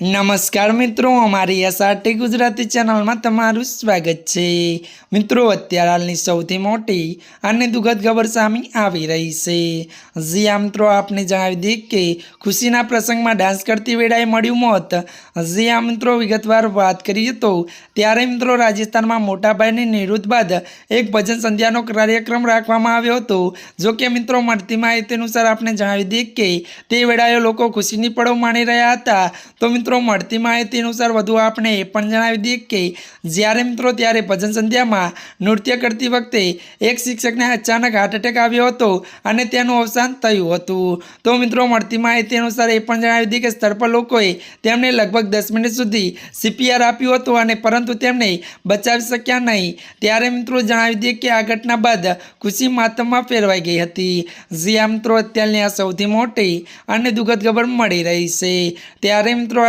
નમસ્કાર મિત્રો, અમારી એસઆરટી ગુજરાતી ચેનલમાં તમારું સ્વાગત છે. મિત્રો, અત્યારે હાલની સૌથી મોટી અને દુઃખદ ખબર સામે આવી રહી છે. જ્યાં મિત્રો, આપને જણાવી દઈએ કે ખુશીના પ્રસંગમાં ડાન્સ કરતી વેળાએ મળ્યું મોત. જ્યાં મિત્રો, વિગતવાર વાત કરીએ તો ત્યારે મિત્રો રાજસ્થાનમાં મોટાભાઈની નિવૃત્ત બાદ એક ભજન સંધ્યાનો કાર્યક્રમ રાખવામાં આવ્યો હતો. જો કે મિત્રો, મળતી માહિતી અનુસાર આપણે જણાવી દઈએ કે તે વેળાએ લોકો ખુશીની પળો માણી રહ્યા હતા. તો મિત્રો મળતી માહિતી અનુસાર વધુ આપણે એ પણ જણાવી દઈએ કે, જ્યારે મિત્રો, ત્યારે ભજન સંધ્યામાં નૃત્ય કરતી વખતે એક શિક્ષકને અચાનક હાર્ટ એટેક આવ્યો હતો અને તેનું અવસાન થયું હતું. તો મિત્રો, મળતી માહિતી અનુસાર એ પણ જણાવી દઈએ કે, સ્થળ પર લોકોએ તેમને લગભગ દસ મિનિટ સુધી સીપીઆર આપ્યું હતું અને પરંતુ તેમને બચાવી શક્યા નહીં. ત્યારે મિત્રો, જણાવી દઈએ કે આ ઘટના બાદ ખુશી માતમમાં ફેરવાઈ ગઈ હતી. જ્યાં મિત્રો, અત્યારની આ સૌથી મોટી અને દુઃખદ ખબર મળી રહી છે. ત્યારે મિત્રો